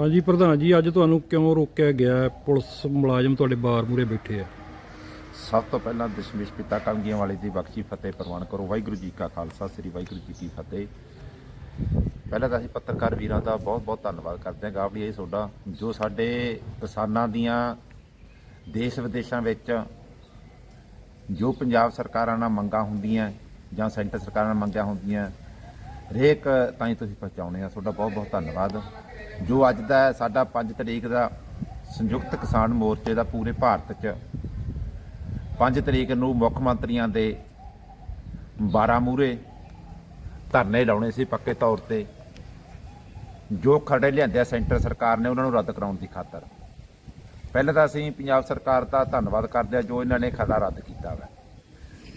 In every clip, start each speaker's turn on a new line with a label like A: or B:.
A: ਹਾਂਜੀ, ਪ੍ਰਧਾਨ ਜੀ, ਅੱਜ ਤੁਹਾਨੂੰ ਕਿਉਂ ਰੋਕਿਆ ਗਿਆ? ਪੁਲਿਸ ਮੁਲਾਜ਼ਮ ਤੁਹਾਡੇ ਬਾਰ ਮੂਰੇ ਬੈਠੇ ਆ।
B: ਸਭ ਤੋਂ ਪਹਿਲਾਂ ਦਸ਼ਮੇਸ਼ ਪਿਤਾ ਕਲਗੀਆਂ ਵਾਲੇ ਦੀ ਬਖਸ਼ੀ ਫਤਿਹ ਪ੍ਰਵਾਨ ਕਰੋ। ਵਾਹਿਗੁਰੂ ਜੀ ਕਾ ਖਾਲਸਾ, ਸ੍ਰੀ ਵਾਹਿਗੁਰੂ ਜੀ ਕੀ ਫਤਿਹ। ਪਹਿਲਾਂ ਤਾਂ ਅਸੀਂ ਪੱਤਰਕਾਰ ਵੀਰਾਂ ਦਾ ਬਹੁਤ ਬਹੁਤ ਧੰਨਵਾਦ ਕਰਦੇ ਹਾਂ। ਗਾਵੜੀ ਇਹ ਤੁਹਾਡਾ, ਜੋ ਸਾਡੇ ਕਿਸਾਨਾਂ ਦੀਆਂ ਦੇਸ਼ ਵਿਦੇਸ਼ਾਂ ਵਿੱਚ ਜੋ ਪੰਜਾਬ ਸਰਕਾਰਾਂ ਨਾਲ ਮੰਗਾਂ ਹੁੰਦੀਆਂ ਜਾਂ ਸੈਂਟਰ ਸਰਕਾਰਾਂ ਨਾਲ ਮੰਗਾਂ ਹੁੰਦੀਆਂ ਹਰੇਕ ਤਾਈਂ ਤੁਸੀਂ ਪਹੁੰਚਾਉਣੇ ਆ। ਤੁਹਾਡਾ ਬਹੁਤ ਬਹੁਤ ਧੰਨਵਾਦ। ਜੋ ਅੱਜ ਦਾ ਸਾਡਾ 5 ਤਰੀਕ ਦਾ ਸੰਯੁਕਤ ਕਿਸਾਨ ਮੋਰਚੇ ਦਾ ਪੂਰੇ ਭਾਰਤ 'ਚ 5 ਤਰੀਕ ਨੂੰ ਮੁੱਖ ਮੰਤਰੀਆਂ ਦੇ 12 ਮੂਰੇ ਧਰਨੇ ਲਾਉਣੇ ਸੀ ਪੱਕੇ ਤੌਰ ਤੇ। ਜੋ ਖੜੇ ਲਿਆਂਦੇ ਆ ਸੈਂਟਰ ਸਰਕਾਰ ਨੇ ਉਹਨਾਂ ਨੂੰ ਰੱਦ ਕਰਾਉਣ ਦੀ ਖਾਤਰ। ਪਹਿਲਾਂ ਤਾਂ ਅਸੀਂ ਪੰਜਾਬ ਸਰਕਾਰ ਦਾ ਧੰਨਵਾਦ ਕਰਦੇ ਆ ਜੋ ਇਹਨਾਂ ਨੇ ਖੜਾ ਰੱਦ ਕੀਤਾ ਵਾ।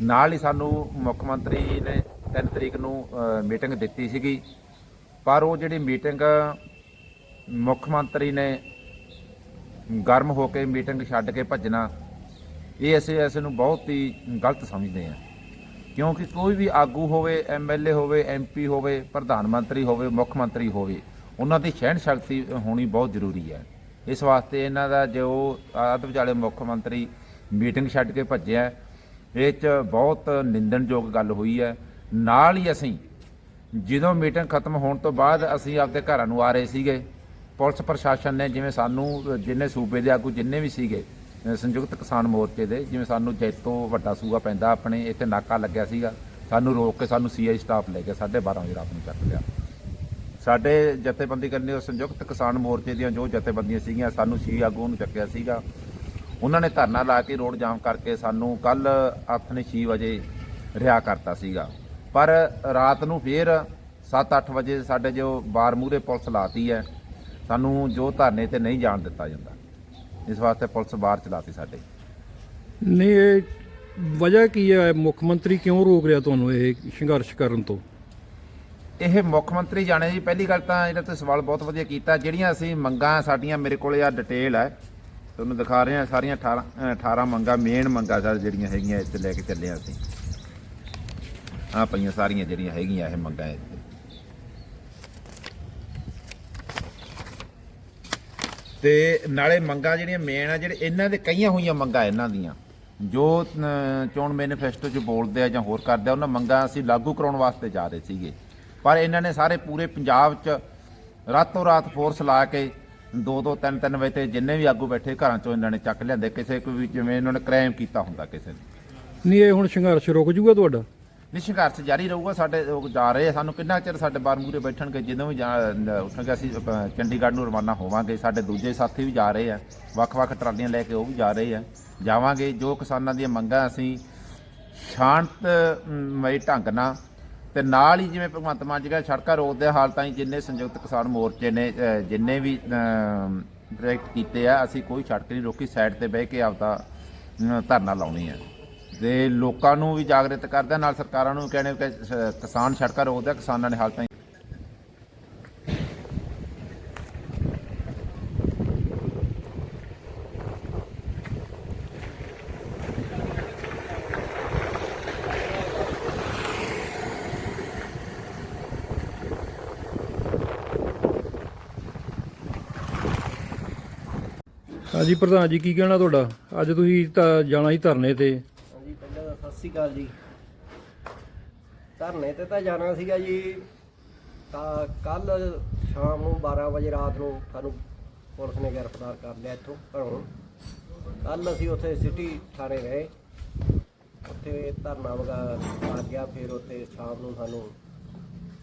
B: ਨਾਲ ਹੀ ਸਾਨੂੰ ਮੁੱਖ ਮੰਤਰੀ ਨੇ 3 ਤਰੀਕ ਨੂੰ ਮੀਟਿੰਗ ਦਿੱਤੀ ਸੀਗੀ। ਪਰ ਉਹ ਜਿਹੜੀ ਮੀਟਿੰਗ ਮੁੱਖ ਮੰਤਰੀ ਨੇ ਗਰਮ ਹੋ ਕੇ ਮੀਟਿੰਗ ਛੱਡ ਕੇ ਭੱਜਣਾ, ਇਹ ਅਸੀਂ ਇਸ ਨੂੰ ਬਹੁਤ ਹੀ ਗਲਤ ਸਮਝਦੇ ਹਾਂ। ਕਿਉਂਕਿ ਕੋਈ ਵੀ ਆਗੂ ਹੋਵੇ ਐਮਐਲਏ ਹੋਵੇ ਐਮਪੀ ਹੋਵੇ, ਪ੍ਰਧਾਨ ਮੰਤਰੀ ਹੋਵੇ, ਮੁੱਖ ਮੰਤਰੀ ਹੋਵੇ, ਉਹਨਾਂ ਦੀ ਸਹਿਣ ਸ਼ਕਤੀ ਹੋਣੀ ਬਹੁਤ ਜ਼ਰੂਰੀ ਹੈ। ਇਸ ਵਾਸਤੇ ਇਹਨਾਂ ਦਾ ਜੋ ਆਦ ਵਿਚਾਲੇ ਮੁੱਖ ਮੰਤਰੀ ਮੀਟਿੰਗ ਛੱਡ ਕੇ ਭੱਜਿਆ, ਇਹ 'ਚ ਬਹੁਤ ਨਿੰਦਣਯੋਗ ਗੱਲ ਹੋਈ ਹੈ। ਨਾਲ ਹੀ ਅਸੀਂ, ਜਦੋਂ ਮੀਟਿੰਗ ਖਤਮ ਹੋਣ ਤੋਂ ਬਾਅਦ ਅਸੀਂ ਆਪਦੇ ਘਰਾਂ ਨੂੰ ਆ ਰਹੇ ਸੀਗੇ। ਪੁਲਿਸ ਪ੍ਰਸ਼ਾਸਨ ਨੇ ਜਿਵੇਂ ਸਾਨੂੰ, ਜਿੰਨੇ ਸੂਬੇ ਦੇ ਆਗੂ ਜਿੰਨੇ ਵੀ ਸੀਗੇ ਸੰਯੁਕਤ ਕਿਸਾਨ ਮੋਰਚੇ ਦੇ, ਜਿਵੇਂ ਸਾਨੂੰ ਜੈਤੋ ਵੱਡਾ ਸੂਆ ਪੈਂਦਾ, ਆਪਣੇ ਇੱਥੇ ਨਾਕਾ ਲੱਗਿਆ ਸੀਗਾ, ਸਾਨੂੰ ਰੋਕ ਕੇ ਸਾਨੂੰ ਸੀਆਈ ਸਟਾਫ ਲੈ ਕੇ 12:30 ਵਜੇ ਰਾਤ ਨੂੰ ਚੱਕ ਲਿਆ। ਸਾਡੇ ਜਥੇਬੰਦੀ ਕਰਨੀ ਉਹ ਸੰਯੁਕਤ ਕਿਸਾਨ ਮੋਰਚੇ ਦੀਆਂ ਜੋ ਜਥੇਬੰਦੀਆਂ ਸੀਗੀਆਂ, ਸਾਨੂੰ ਸੀ ਆਗੂ ਨੂੰ ਚੱਕਿਆ ਸੀਗਾ। ਉਹਨਾਂ ਨੇ ਧਰਨਾ ਲਾ ਕੇ ਰੋਡ ਜਾਮ ਕਰਕੇ ਸਾਨੂੰ ਕੱਲ ਆਥਣੇ 6 ਵਜੇ ਰਿਹਾ ਕਰਤਾ ਸੀਗਾ। ਪਰ ਰਾਤ ਨੂੰ ਫੇਰ 7-8 ਵਜੇ ਸਾਡੇ ਜੋ ਬਾਰ ਮੂਰੇ ਪੁਲਿਸ ਲਾਤੀ ਹੈ ਸਾਨੂੰ ਜੋ ਧਰਨੇ ਤੇ ਨਹੀਂ ਜਾਣ ਦਿੱਤਾ ਜਾਂਦਾ ਇਸ ਵਾਸਤੇ ਪੁਲਿਸ ਬਾਹਰ ਚਲਾਤੀ ਸਾਡੇ।
A: ਨਹੀਂ ਇਹ ਵਜ੍ਹਾ ਕੀ ਹੈ? ਮੁੱਖ ਮੰਤਰੀ ਕਿਉਂ ਰੋਕ ਰਿਹਾ ਤੁਹਾਨੂੰ ਇਹ ਸੰਘਰਸ਼ ਕਰਨ ਤੋਂ?
B: ਇਹ ਮੁੱਖ ਮੰਤਰੀ ਜਾਣੇ ਜੀ ਪਹਿਲੀ ਗੱਲ ਤਾਂ ਇਹਦਾ ਤੇ ਸਵਾਲ ਬਹੁਤ ਵਧੀਆ ਕੀਤਾ ਜਿਹੜੀਆਂ ਅਸੀਂ ਮੰਗਾਂ ਸਾਡੀਆਂ ਮੇਰੇ ਕੋਲੇ ਆ ਡਿਟੇਲ ਹੈ। ਤੁਹਾਨੂੰ ਦਿਖਾ ਰਹੇ ਹਾਂ ਸਾਰੀਆਂ 18 ਅ, 18 ਮੰਗਾਂ ਮੇਨ ਮੰਗਾਂ ਸਰ ਜਿਹੜੀਆਂ ਹੈਗੀਆਂ ਇੱਥੇ ਲੈ ਕੇ ਚੱਲੇ ਹਾਂ ਅਸੀਂ। ਆ ਪਈਆਂ ਸਾਰੀਆਂ ਜਿਹੜੀਆਂ ਹੈਗੀਆਂ ਇਹ ਮੰਗਾਂ ਇੱਥੇ ਤੇ। ਨਾਲੇ ਮੰਗਾਂ ਜਿਹੜੀਆਂ ਮੇਨ ਆ, ਜਿਹੜੇ ਇਹਨਾਂ ਦੇ ਕਈਆਂ ਹੋਈਆਂ ਮੰਗਾਂ ਇਹਨਾਂ ਦੀਆਂ। ਜੋ ਚੋਣ ਮੈਨੀਫੈਸਟੋ 'ਚ ਬੋਲਦੇ ਆ ਜਾਂ ਹੋਰ ਕਰਦੇ ਆ, ਉਹਨਾਂ ਮੰਗਾਂ ਅਸੀਂ ਲਾਗੂ ਕਰਾਉਣ ਵਾਸਤੇ ਜਾ ਰਹੇ ਸੀਗੇ। ਪਰ ਇਹਨਾਂ ਨੇ ਸਾਰੇ ਪੂਰੇ ਪੰਜਾਬ 'ਚ ਰਾਤੋਂ ਰਾਤ ਫੋਰਸ ਲਾ ਕੇ ਦੋ ਦੋ, ਤਿੰਨ ਤਿੰਨ ਵਜੇ ਤੇ ਜਿੰਨੇ ਵੀ ਆਗੂ ਬੈਠੇ ਘਰਾਂ 'ਚੋਂ ਇਹਨਾਂ ਨੇ ਚੱਕ ਲਿਆਂਦੇ। ਕਿਸੇ ਕੋਈ ਜਿਵੇਂ ਇਹਨਾਂ ਨੇ ਕ੍ਰਾਈਮ ਕੀਤਾ ਹੁੰਦਾ ਕਿਸੇ ਨੇ।
A: ਨਹੀਂ, ਇਹ ਹੁਣ ਸੰਘਰਸ਼ ਰੁਕ ਜੂਗਾ ਤੁਹਾਡਾ?
B: ਨਹੀਂ ਸੰਘਰਸ਼ ਜਾਰੀ ਰਹੂਗਾ ਸਾਡੇ ਲੋਕ ਜਾ ਰਹੇ ਆ। ਸਾਨੂੰ ਕਿੰਨਾ ਚਿਰ ਸਾਡੇ ਬਾਰ ਮੂਰੇ ਬੈਠਣਗੇ? ਜਦੋਂ ਵੀ ਜਾ- ਉੱਠਣਗੇ ਅਸੀਂ ਅ, ਚੰਡੀਗੜ੍ਹ ਨੂੰ ਰਵਾਨਾ ਹੋਵਾਂਗੇ। ਸਾਡੇ ਦੂਜੇ ਸਾਥੀ ਵੀ ਜਾ ਰਹੇ ਆ। ਵੱਖ-ਵੱਖ ਟਰਾਲੀਆਂ ਲੈ ਕੇ ਉਹ ਵੀ ਜਾ ਰਹੇ ਆ। ਜਾਵਾਂਗੇ। ਜੋ ਕਿਸਾਨਾਂ ਦੀਆਂ ਮੰਗਾਂ ਅਸੀਂ ਸ਼ਾਂਤਮਈ ਢੰਗ ਨਾਲ ਤੇ ਨਾਲ ਹੀ ਜਿਵੇਂ ਭਗਵੰਤ ਮਾਨ ਜੀ ਕਹਿੰਦੇ ਸੜਕਾਂ ਰੋਕਦੇ ਹਾਲ ਹੀ ਜਿੰਨੇ ਸੰਯੁਕਤ ਕਿਸਾਨ ਮੋਰਚੇ ਨੇ ਅ, ਜਿੰਨੇ ਵੀ ਪ੍ਰੋਜੈਕਟ ਕੀਤੇ ਆ ਅਸੀਂ ਕੋਈ ਸੜਕ ਨਹੀਂ ਰੋਕੀ। ਸਾਈਡ ਤੇ ਬਹਿ ਕੇ ਆਪਦਾ ਅ, ਧਰਨਾ ਲਾਉਣੀ ਆ। ਤੇ ਲੋਕਾਂ ਨੂੰ ਵੀ ਜਾਗਰਿਤ ਕਰਦਾ, ਨਾਲ ਸਰਕਾਰਾਂ ਨੂੰ ਕਹਿੰਦੇ ਕਿ ਕਿਸਾਨ ਸੜਕਾਂ ਰੋਕਦਾ ਕਿਸਾਨਾਂ ਨੇ ਹਾਲ ਤਾਈਂ
A: ਹਾਂਜੀ, ਪ੍ਰਧਾਨ ਜੀ, ਕੀ ਕਹਿਣਾ ਤੁਹਾਡਾ? ਅੱਜ ਤੁਸੀਂ ਤਾਂ ਜਾਣਾ ਹੀ ਧਰਨੇ ਤੇ।
C: ਸਤਿ ਸ਼੍ਰੀ ਅਕਾਲ ਜੀ। ਧਰਨੇ ਤੇ ਤਾਂ ਜਾਣਾ ਸੀਗਾ ਜੀ। ਤਾਂ ਕੱਲ ਸ਼ਾਮ ਨੂੰ 12 ਵਜੇ ਰਾਤ ਨੂੰ ਸਾਨੂੰ ਪੁਲਿਸ ਨੇ ਗ੍ਰਿਫਤਾਰ ਕਰ ਲਿਆ ਇੱਥੋਂ ਘਰੋਂ। ਕੱਲ ਅਸੀਂ ਉੱਥੇ ਸਿਟੀ ਥਾਣੇ ਗਏ। ਉੱਥੇ ਧਰਨਾ ਵਗਾ ਲੱਗ ਗਿਆ। ਫਿਰ ਉੱਥੇ ਸ਼ਾਮ ਨੂੰ ਸਾਨੂੰ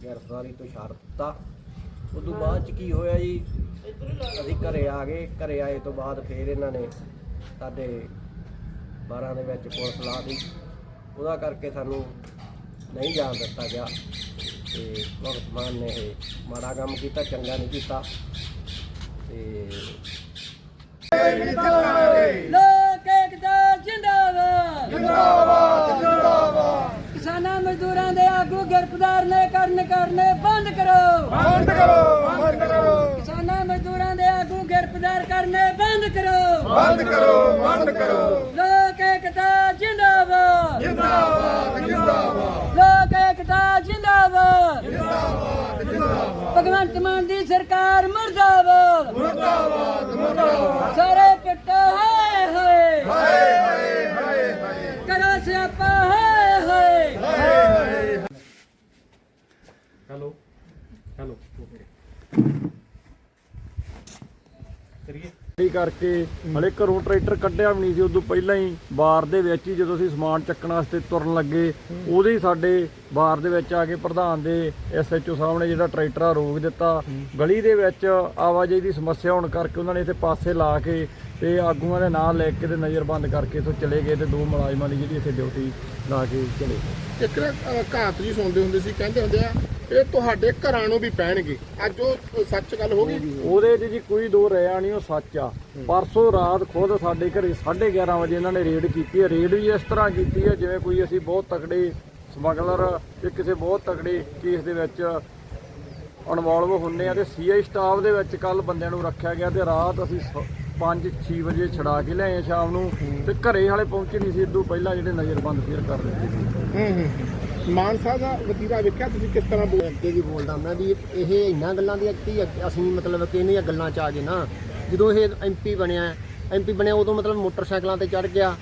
C: ਗ੍ਰਿਫਤਾਰੀ ਤੋਂ ਛੱਡ ਦਿੱਤਾ। ਉਦੋਂ ਬਾਅਦ ਚ ਕੀ ਹੋਇਆ ਜੀ? ਅਸੀਂ ਘਰੇ ਆ ਗਏ। ਘਰੇ ਆਏ ਤੋਂ ਬਾਅਦ ਫਿਰ ਇਹਨਾਂ ਨੇ ਸਾਡੇ 12 ਦੇ ਵਿੱਚ ਪੁਲਿਸ ਲਾ ਦਿੱਤੀ। ਉਹਦਾ ਕਰਕੇ ਸਾਨੂੰ ਨਹੀਂ ਜਾਣ ਦਿੱਤਾ ਗਿਆ। ਤੇ ਭਗਤ ਮਾਨ ਨੇ ਇਹ ਮਾੜਾ ਕੰਮ ਕੀਤਾ ਚੰਗਾ ਨਹੀਂ ਕੀਤਾ। ਤੇ
D: ਲੋਕ ਏਕਤਾ ਜਿੰਦਾਬਾਦ। ਜਿੰਦਾਬਾਦ ਜਿੰਦਾਬਾਦ। ਕਿਸਾਨਾਂ ਮਜ਼ਦੂਰਾਂ ਦੇ ਆਗੂ ਗ੍ਰਿਫਤਾਰ ਨੇ ਕਰਨ ਕਰਨੇ ਬੰਦ ਕਰੋ। ਬੰਦ ਕਰੋ ਬੰਦ ਕਰੋ। ਕਿਸਾਨਾਂ ਮਜ਼ਦੂਰਾਂ ਦੇ ਆਗੂ ਗ੍ਰਿਫਤਾਰ ਕਰਨੇ ਬੰਦ ਕਰੋ। ਬੰਦ ਕਰੋ ਬੰਦ ਕਰੋ। ਲੋਕ ਏਕਤਾ ਮਰਦਾਬਾਦ ਜਿੰਦਾਬਾਦ। ਜਿੰਦਾਬਾਦ। ਭਗਵੰਤ ਮਾਨ ਦੀ ਸਰਕਾਰ ਮਰਦਾਬਾਦ। ਮਰਦਾਬਾਦ ਮਰਦਾਬਾਦ। ਸਾਰੇ ਪਿੱਟਾ ਹਾਏ। ਹਾਏ ਹਾਏ ਹਾਏ ਹਾਏ। ਕਰੋ ਸਿਆਪਾ
E: ਕਰਕੇ ਹਲੇ ਘਰੋਂ ਟਰੈਕਟਰ ਕੱਢਿਆ ਵੀ ਨਹੀਂ ਸੀ ਉਦੋਂ ਪਹਿਲਾਂ ਹੀ ਬਾਰ ਦੇ ਵਿੱਚ ਹੀ ਜਦੋਂ ਅਸੀਂ ਸਮਾਨ ਚੱਕਣ ਵਾਸਤੇ ਤੁਰਨ ਲੱਗੇ ਉਹਦੇ ਹੀ ਸਾਡੇ ਬਾਰ ਦੇ ਵਿੱਚ ਆ ਕੇ ਪ੍ਰਧਾਨ ਦੇ ਐਸਐਚਓ ਸਾਹਿਬ ਨੇ ਜਿਹੜਾ ਟਰੈਕਟਰ ਆ ਰੋਕ ਦਿੱਤਾ। ਗਲੀ ਦੇ ਵਿੱਚ ਆਵਾਜਾਈ ਦੀ ਸਮੱਸਿਆ ਹੋਣ ਕਰਕੇ ਉਹਨਾਂ ਨੇ ਇੱਥੇ ਪਾਸੇ ਲਾ ਕੇ ਤੇ ਆਗੂਆਂ ਦੇ ਨਾਂ ਲੈ ਕੇ ਤੇ ਨਜ਼ਰਬੰਦ ਕਰਕੇ ਇੱਥੋਂ ਚਲੇ ਗਏ ਤੇ ਦੋ ਮੁਲਾਜ਼ਮਾਂ ਦੀ ਜਿਹੜੀ ਇੱਥੇ ਡਿਊਟੀ ਲਾ ਕੇ ਚਲੇ ਗਏ।
F: ਇੱਕ ਕਹਾਵਤ ਜੀ ਸੁਣਦੇ ਹੁੰਦੇ ਸੀ ਕਹਿੰਦੇ ਹੁੰਦੇ ਆ ਇਹ ਤੁਹਾਡੇ ਘਰਾਂ ਨੂੰ ਵੀ ਪੈਣਗੇ। ਅੱਜ ਉਹ ਸੱਚ ਗੱਲ ਹੋ ਗਈ?
E: ਉਹਦੇ 'ਚ ਜੀ ਕੋਈ ਦੋ ਰਿਆ ਨਹੀਂ ਉਹ ਸੱਚ ਆ। ਪਰਸੋਂ ਰਾਤ ਖੁਦ ਸਾਡੇ ਘਰੇ 11:30 ਵਜੇ ਇਹਨਾਂ ਨੇ ਰੇਡ ਕੀਤੀ ਹੈ। ਰੇਡ ਵੀ ਇਸ ਤਰ੍ਹਾਂ ਕੀਤੀ ਹੈ ਜਿਵੇਂ ਕੋਈ ਅਸੀਂ ਬਹੁਤ ਤਕੜੇ ਸਮਗਲਰ ਤੇ ਕਿਸੇ ਬਹੁਤ ਤਕੜੇ ਕੇਸ ਦੇ ਵਿੱਚ ਇਨਵੋਲਵ ਹੁੰਨੇ ਆ ਤੇ ਸੀਆਈ ਸਟਾਫ ਦੇ ਵਿੱਚ ਕੱਲ ਬੰਦਿਆਂ ਨੂੰ ਰੱਖਿਆ ਗਿਆ ਤੇ ਰਾਤ ਅਸੀਂ 5-6 ਵਜੇ ਛੜਾ ਕੇ ਲਿਆਏ ਸ਼ਾਮ ਨੂੰ। ਤੇ ਘਰੇ ਹਾਲੇ ਪਹੁੰਚੇ ਨਹੀਂ ਸੀ ਇਦੋਂ ਪਹਿਲਾਂ ਜਿਹੜੇ ਨਜ਼ਰਬੰਦ ਫੇਰ ਕਰ ਸੀ।
F: ਹੂੰ ਹੂੰ। ਮਾਨਸਾ ਦਾ ਵਤੀਰਾ ਵੇਖਿਆ ਤੁਸੀਂ ਕਿਸ ਤਰ੍ਹਾਂ ਬੋਲ
C: ਅੱਗੇ ਵੀ ਬੋਲਦਾ ਮੈਂ ਵੀ ਇਹ ਇੰਨਾ ਗੱਲਾਂ ਦੀਆਂ ਕੀ ਅਸੀਂ ਮਤਲਬ ਕਿ ਇਹਨੀਆਂ ਗੱਲਾਂ ਚ ਆ ਗਏ ਨਾ। ਜਦੋਂ ਇਹ ਐਮਪੀ ਬਣਿਆ ਐਮਪੀ ਬਣਿਆ ਉਦੋਂ ਮਤਲਬ ਮੋਟਰਸਾਈਕਲਾਂ ਤੇ ਚੜ ਗਿਆ।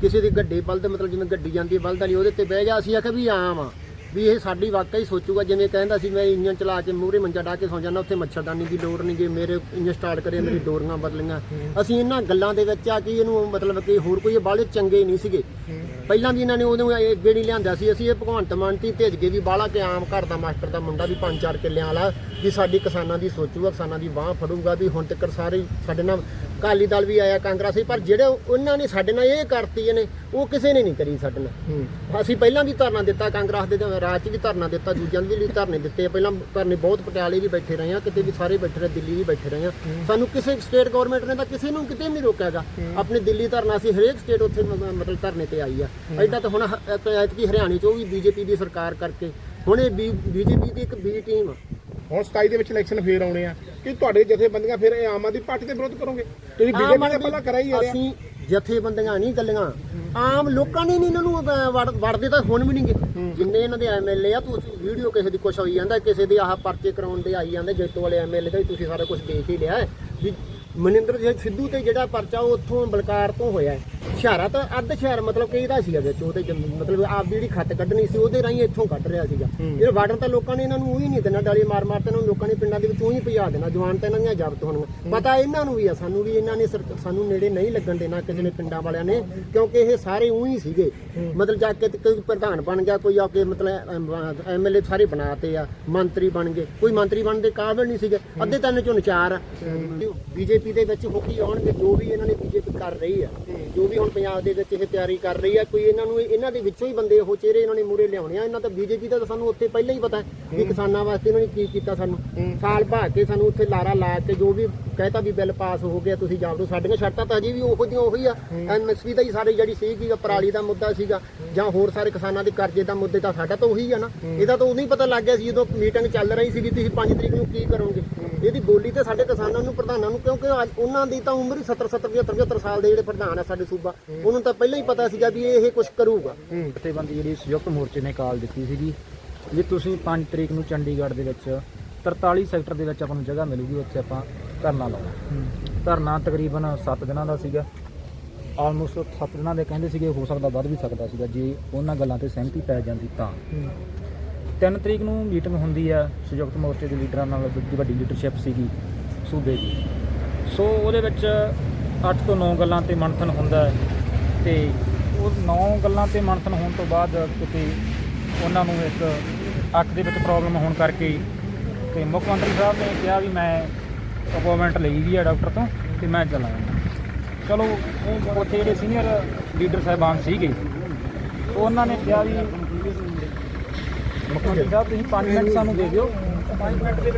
C: ਕਿਸੇ ਦੀ ਗੱਡੀ ਬਲਦ ਮਤਲਬ ਜਿਵੇਂ ਗੱਡੀ ਜਾਂਦੀ ਹੈ ਬਲਦ ਵਾਲੀ ਉਹਦੇ ਤੇ ਬਹਿ ਗਿਆ। ਅਸੀਂ ਆਖਿਆ ਵੀ ਆਮ ਆ, ਵੀ ਇਹ ਸਾਡੀ ਵਾਕਈ ਸੋਚੂਗਾ। ਜਿਵੇਂ ਕਹਿੰਦਾ ਸੀ, ਮੈਂ ਇੰਜਨ ਚਲਾ ਕੇ ਮੂਹਰੇ ਮੰਜਾ ਢਾ ਕੇ ਸੌਂ ਜਾਂਦਾ, ਉੱਥੇ ਮੱਛਰਦਾਨੀ ਦੀ ਲੋੜ ਨਹੀਂ ਜੇ ਮੇਰੇ ਇੰਜਨ ਸਟਾਰਟ ਕਰੇ, ਮੇਰੀ ਡੋਰੀਆਂ ਬਦਲੀਆਂ। ਅਸੀਂ ਇਹਨਾਂ ਗੱਲਾਂ ਦੇ ਵਿੱਚ ਆ ਕਿ ਇਹਨੂੰ ਮਤਲਬ ਕਿ ਹੋਰ ਕੋਈ ਬਾਲੇ ਚੰਗੇ ਨਹੀਂ ਸੀਗੇ। ਪਹਿਲਾਂ ਵੀ ਇਹਨਾਂ ਨੇ ਉਦੋਂ ਇਹ ਅੱਗੇ ਨਹੀਂ ਲਿਆਂਦਾ ਸੀ, ਅਸੀਂ ਇਹ ਭਗਵੰਤ ਮਾਨ ਤੀ ਭੇਜ ਕੇ ਵੀ ਬਾਲਾ ਕਿ ਆਮ ਘਰ ਦਾ ਮਾਸਟਰ ਦਾ ਮੁੰਡਾ ਵੀ ਪੰਜ ਚਾਰ ਕਿੱਲਿਆਂ ਵਾਲਾ, ਵੀ ਸਾਡੀ ਕਿਸਾਨਾਂ ਦੀ ਸੋਚੂਗਾ, ਕਿਸਾਨਾਂ ਦੀ ਬਾਹ ਫੜੂਗਾ, ਵੀ ਹੁਣ ਤੱਕ ਸਾਰੇ ਸਾਡੇ ਨਾਲ ਅਕਾਲੀ ਦਲ ਵੀ ਆਇਆ ਕਾਂਗਰਸ ਵੀ ਪਰ ਜਿਹੜੇ ਉਹਨਾਂ ਨੇ ਸਾਡੇ ਨਾਲ ਇਹ ਕਰਤੀ ਨੇ ਉਹ ਕਿਸੇ ਨੇ ਨਹੀਂ ਕਰੀ ਸਾਡੇ ਨਾਲ। ਅਸੀਂ ਪਹਿਲਾਂ ਵੀ ਧਰਨਾ ਦਿੱਤਾ ਕਾਂਗਰਸ ਦੇ ਰਾਜ 'ਚ ਵੀ ਧਰਨਾ ਦਿੱਤਾ ਦੂਜਿਆਂ ਦੇ ਵੀ ਧਰਨੇ ਦਿੱਤੇ। ਪਹਿਲਾਂ ਧਰਨੇ ਬਹੁਤ ਪਟਿਆਲੇ ਵੀ ਬੈਠੇ ਰਹੇ ਆ ਕਿਤੇ ਵੀ ਸਾਰੇ ਬੈਠੇ ਰਹੇ ਦਿੱਲੀ ਵੀ ਬੈਠੇ ਰਹੇ ਆ। ਸਾਨੂੰ ਕਿਸੇ ਸਟੇਟ ਗਵਰਨਮੈਂਟ ਨੇ ਤਾਂ ਕਿਸੇ ਨੂੰ ਕਿਤੇ ਨਹੀਂ ਰੋਕਿਆਗਾ ਆਪਣੇ ਦਿੱਲੀ ਧਰਨਾ ਸੀ ਹਰੇਕ ਸਟੇਟ ਉੱਥੇ ਮਤਲਬ ਧਰਨੇ ਤੇ ਆਈ ਆ। ਐਡਾ ਤਾਂ ਹੁਣ ਐਤਕੀ ਹਰਿਆਣੇ 'ਚ ਉਹ ਵੀ ਬੀਜੇਪੀ ਦੀ ਸਰਕਾਰ ਕਰਕੇ ਹੁਣ ਇਹ ਬੀਜੇਪੀ ਦੀ ਇੱਕ ਬੀ ਟੀਮ
F: ਹੁਣ 27 ਦੇ ਵਿੱਚ ਇਲੈਕਸ਼ਨ ਫੇਰ ਆਉਣੇ ਆ। ਕਿ ਤੁਹਾਡੇ ਜਥੇਬੰਦੀਆਂ ਫਿਰ ਇਹ ਆਮ ਆਦਮੀ ਪਾਰਟੀ ਦੇ ਵਿਰੋਧ ਕਰੋਗੇ? ਤੁਸੀਂ ਬੀਜੇਪੀ ਦਾ ਪਹਿਲਾਂ ਕਰਾ ਹੀ ਰਿਹਾ।
C: ਅਸੀਂ ਜਥੇਬੰਦੀਆਂ ਨਹੀਂ ਗੱਲੀਆਂ ਆਮ ਲੋਕਾਂ ਨੇ ਨਹੀਂ ਇਹਨਾਂ ਨੂੰ ਵੜਦੇ ਤਾਂ ਹੁਣ ਵੀ ਨਹੀਂਗੇ। ਜਿੰਨੇ ਇਹਨਾਂ ਦੇ ਐਮਐਲਏ ਆ ਤੁਸੀਂ ਵੀਡੀਓ ਕਿਸੇ ਦੀ ਕੁਛ ਹੋਈ ਜਾਂਦਾ ਕਿਸੇ ਦੇ ਆਹ ਪਰਚੇ ਕਰਾਉਣ ਦੇ ਆਈ ਜਾਂਦੇ ਜੇਤੂ ਵਾਲੇ ਐਮਐਲਏ ਦਾ ਵੀ ਤੁਸੀਂ ਸਾਰਾ ਕੁਝ ਦੇਖ ਹੀ ਲਿਆ ਹੈ। ਵੀ ਮਨਿੰਦਰ ਜੀ ਸਿੱਧੂ ਤੇ ਜਿਹੜਾ ਪਰਚਾ ਉਹ ਉੱਥੋਂ ਬਲਕਾਰ ਤੋਂ ਹੋਇਆ। ਹੈ ਹੁਸ਼ਿਆਰਾ ਤਾਂ ਅੱਧ ਸ਼ਹਿਰ ਮਤਲਬ ਕਿ ਇਹਦਾ ਸੀਗਾ ਵਿੱਚ ਉਹਦੇ ਮਤਲਬ ਆਪ ਜਿਹੜੀ ਖੱਤ ਕੱਢਣੀ ਸੀ ਉਹਦੇ ਰਾਹੀਂ ਇੱਥੋਂ ਕੱਢ ਰਿਹਾ ਸੀਗਾ। ਇਹ ਵਾਰਡਨ ਤਾਂ ਲੋਕਾਂ ਨੇ ਇਹਨਾਂ ਨੂੰ ਉਹੀ ਨਹੀਂ ਦੇਣਾ ਡਾਲੀ ਮਾਰ ਮਾਰ ਤੇ ਇਹਨਾਂ ਨੂੰ ਲੋਕਾਂ ਨੇ ਪਿੰਡਾਂ ਦੇ ਵਿੱਚ ਉਹੀ ਭਜਾ ਦੇਣਾ ਜਵਾਨ ਤਾਂ ਇਹਨਾਂ ਦੀਆਂ ਜ਼ਬਤ ਹੋਣਗੀਆਂ ਪਤਾ ਇਹਨਾਂ ਨੂੰ ਵੀ ਆ ਸਾਨੂੰ ਵੀ ਇਹਨਾਂ ਨੇ ਸਰਕ- ਸਾਨੂੰ ਨੇੜੇ ਨਹੀਂ ਲੱਗਣ ਦੇਣਾ ਕਿਸੇ ਨੇ ਪਿੰਡਾਂ ਵਾਲਿਆਂ ਨੇ ਕਿਉਂਕਿ ਇਹ ਸਾਰੇ ਉਹੀ ਸੀਗੇ। ਮਤਲਬ ਜਾ ਕੇ ਤੇ ਕੋਈ ਪ੍ਰਧਾਨ ਬਣ ਗਿਆ ਕੋਈ ਆ ਕੇ ਮਤਲਬ ਐਮਐਲਏ ਸਾਰੇ ਬਣਾਤੇ ਆ ਮੰਤਰੀ ਬਣ ਗਏ। ਕੋਈ ਮੰਤਰੀ ਬਣਨ ਦੇ ਕਾਬਿਲ ਨਹੀਂ ਸੀਗੇ। ਅੱਧੇ ਤਾਂ ਇਹਨਾਂ ਚੋਂ ਆ। ਬੀਜੇਪੀ ਦੇ ਵਿੱਚ ਹੋ ਕੇ ਆਉਣਗੇ ਜੋ ਵੀ ਇਹਨਾਂ ਨੇ ਬੀਜੇਪੀ ਕਰ ਰਹੀ ਆ ਜੋ ਵੀ ਹੁਣ ਪੰਜਾਬ ਦੇ ਵਿੱਚ ਇਹ ਤਿਆਰੀ ਕਰ ਰਹੀ ਆ ਕੋਈ ਇਹਨਾਂ ਨੂੰ ਇਹਨਾਂ ਦੇ ਵਿੱਚੋਂ ਹੀ ਬੰਦੇ ਉਹ ਚਿਹਰੇ ਇਹਨਾਂ ਨੇ ਮੂਰੇ ਲਿਆਉਣੇ ਆ ਇਹਨਾਂ ਤਾਂ ਬੀਜੇਪੀ ਦਾ ਤਾਂ ਸਾਨੂੰ ਉੱਥੇ ਪਹਿਲਾਂ ਹੀ ਪਤਾ ਹੈ ਵੀ ਕਿਸਾਨਾਂ ਵਾਸਤੇ ਇਹਨਾਂ ਨੇ ਕੀ ਕੀਤਾ ਸਾਨੂੰ। ਸਾਲ ਭਾ ਕੇ ਸਾਨੂੰ ਉੱਥੇ ਲਾਰਾ ਲਾ ਕੇ ਜੋ ਵੀ ਕਹਿਤਾ ਵੀ ਬਿੱਲ ਪਾਸ ਹੋ ਗਿਆ ਤੁਸੀਂ ਜਾਓ ਸਾਡੀਆਂ ਸ਼ਰਤਾਂ ਤਾਂ ਅਜੇ ਵੀ ਉਹੋ ਜਿਹੀਆਂ ਉਹੀ ਆ। ਐਮਐਸਪੀ ਦਾ ਹੀ ਸਾਰੇ ਜਿਹੜੀ ਸੀਗੀ ਪਰਾਲੀ ਦਾ ਮੁੱਦਾ ਸੀਗਾ ਜਾਂ ਹੋਰ ਸਾਰੇ ਕਿਸਾਨਾਂ ਦੇ ਕਰਜ਼ੇ ਦਾ ਮੁੱਦੇ ਤਾਂ ਸਾਡਾ ਤਾਂ ਉਹੀ ਆ ਨਾ। ਇਹਦਾ ਤਾਂ ਉਦੋਂ ਹੀ ਪਤਾ ਲੱਗ ਗਿਆ ਸੀ ਜਦੋਂ ਮੀਟਿੰਗ ਚੱਲ ਰਹੀ ਸੀ ਵੀ ਤੁਸੀਂ 5 ਤਰੀਕ ਨੂੰ ਕੀ ਕਰੋਗੇ। ਇਹਦੀ ਬੋਲੀ ਤੇ ਸਾਡੇ ਕਿਸਾਨਾਂ ਨੂੰ ਪ੍ਰਧਾਨਾਂ ਨੂੰ ਕਿਉਂਕਿ ਅੱਜ ਉਹਨਾਂ ਦੀ ਤਾਂ ਉਮਰ ਹੀ 70 70 75 75 ਸਾਲ ਦੇ ਜਿਹੜੇ ਪ੍ਰਧਾਨ ਆ ਸਾਡੇ ਸੂਬਾ ਉਹਨੂੰ ਤਾਂ ਪਹਿਲਾਂ ਹੀ ਪਤਾ ਸੀਗਾ ਵੀ ਇਹ ਕੁਝ ਕਰੂਗਾ।
G: ਜਥੇਬੰਦੀ ਜਿਹੜੀ ਸੰਯੁਕਤ ਮੋਰਚੇ ਨੇ ਕਾਲ ਦਿੱਤੀ ਸੀਗੀ ਵੀ ਤੁਸੀਂ 5 ਤਰੀਕ ਨੂੰ ਚੰਡੀਗੜ੍ਹ ਦੇ ਵਿੱਚ 43 ਸੈਕਟਰ ਦੇ ਵਿੱਚ ਆਪਾਂ ਨੂੰ ਜਗ੍ਹਾ ਮਿਲੂਗੀ ਉੱਥੇ ਆਪਾਂ ਧਰਨਾ ਲਾਉਣਾ। ਧਰਨਾ ਤਕਰੀਬਨ 7 ਦਿਨਾਂ ਦਾ ਸੀਗਾ। ਆਲਮੋਸਟ 7 ਦਿਨਾਂ ਦੇ ਕਹਿੰਦੇ ਸੀਗੇ ਹੋ ਸਕਦਾ ਵੱਧ ਵੀ ਸਕਦਾ ਸੀਗਾ ਜੇ ਉਹਨਾਂ ਗੱਲਾਂ ਤੇ ਸਹਿਮਤੀ ਪੈ ਜਾਂਦੀ ਤਾਂ। 3 ਤਰੀਕ ਨੂੰ ਮੀਟਿੰਗ ਹੁੰਦੀ ਆ ਸੰਯੁਕਤ ਮੋਰਚੇ ਦੇ ਲੀਡਰਾਂ ਨਾਲ ਵੱਡੀ ਵੱਡੀ ਲੀਡਰਸ਼ਿਪ ਸੀਗੀ ਸੂਬੇ ਦੀ। ਸੋ ਉਹਦੇ ਵਿੱਚ 8 ਤੋਂ 9 ਗੱਲਾਂ ਤੇ ਮੰਥਨ ਹੁੰਦਾ ਹੈ ਤੇ ਉਹ 9 ਗੱਲਾਂ ਤੇ ਮੰਥਨ ਹੋਣ ਤੋਂ ਬਾਅਦ ਕਿਤੇ ਉਹਨਾਂ ਨੂੰ ਇੱਕ ਅੱਖ ਦੇ ਵਿੱਚ ਪ੍ਰੋਬਲਮ ਹੋਣ ਕਰਕੇ ਤੇ ਮੁੱਖ ਮੰਤਰੀ ਸਾਹਿਬ ਨੇ ਕਿਹਾ ਵੀ ਮੈਂ ਅਪਾਇੰਟਮੈਂਟ ਲਈ ਵੀ ਹੈ ਡਾਕਟਰ ਤੋਂ ਤੇ ਮੈਂ ਚਲਾ ਚਲੋ, ਉਹ ਉੱਥੇ ਜਿਹੜੇ ਸੀਨੀਅਰ ਲੀਡਰ ਸਾਹਿਬਾਨ ਸੀਗੇ, ਉਹਨਾਂ ਨੇ ਕਿਹਾ ਵੀ ਮੁੱਖ ਮੰਤਰੀ ਸਾਹਿਬ, ਤੁਸੀਂ 5 ਮਿੰਟ ਸਾਨੂੰ ਦੇ ਦਿਓ। 5 ਮਿੰਟ ਦੇ ਵਿੱਚ